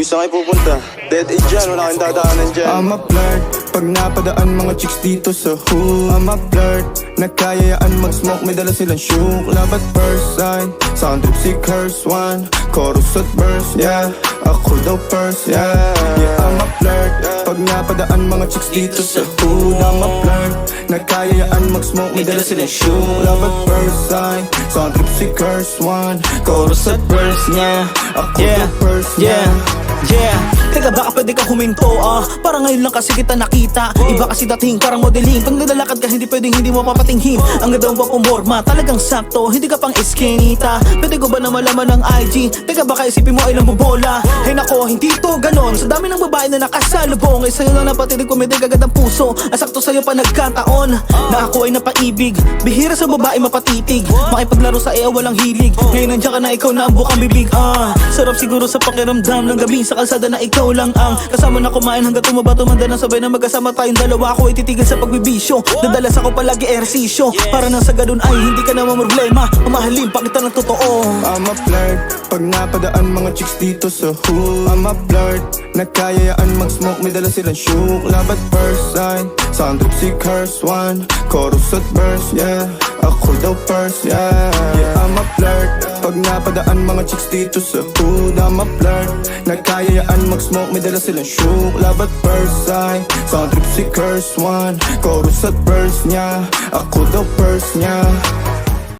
Kung saan kayo pupunta? Dead end dyan, wala kang dadaanan dyan. I'm a flirt Pag napadaan mga chicks dito sa hood. I'm a flirt Nagkayayaan mag-smoke May dala silang shook. Love at first sight Sound trip si curse one. Chorus at verse, yeah. Ako daw first, yeah. Yeah, I'm a flirt Pag napadaan mga chicks dito sa hood. I'm a flirt Nagkayayaan mag-smoke May dala silang shook. Love at first sight Sound trip si curse one. Chorus at verse, yeah. Ako daw first, yeah. Yeah, Yeah. Teka baka pwede ka huminto ah. Para ngayon lang kasi kita nakita. Iba kasi dating parang modeling. Pag nilalakad ka hindi pwedeng hindi mo papatinghin Ang ganda mo pumorma talagang sakto. Hindi ka pang eskinita Pwede ko ba na malaman ng IG Teka baka isipin mo ay lang bobola Hey nako hindi to ganon. Sa dami ng babae na nakasalubong Ay sa'yo lang napatinig kumiti kagad ang puso. Asakto sa'yo pa nagkataon Na ako ay napaibig. Bihira sa babae mapatitig. Makipaglaro sa iya walang hilig. Ngayon nandiyan ka na ikaw na ang bukang bibig ah, Sarap siguro sa pakiramdam ng gabi Sa kalsada na ikaw lang ang Kasama na kumain hanggang tumaba tumanda na sabay na magkasama tayong dalawa. Ako ay titigil sa pagbibisyo Dadalas ako palagi ehersisyo Para nang sa ganun ay hindi ka na mamroblema Mamahalin pa ng totoo. I'm a flirt Pag napadaan mga chicks dito sa hood I'm a flirt. Nagkayayaan mag-smoke May dala silang shook. Love at first sight Sound trip si curse one. Chorus at verse, yeah. Ako daw first, yeah. Yeah, I'm a flirt. Pag napadaan mga chicks dito sa hood I'm a flirt. Nagkayayaan mag-smoke May dala silang shook. Love at first sight Sound trip si curse one. Chorus at verse, yeah. Ako daw first, yeah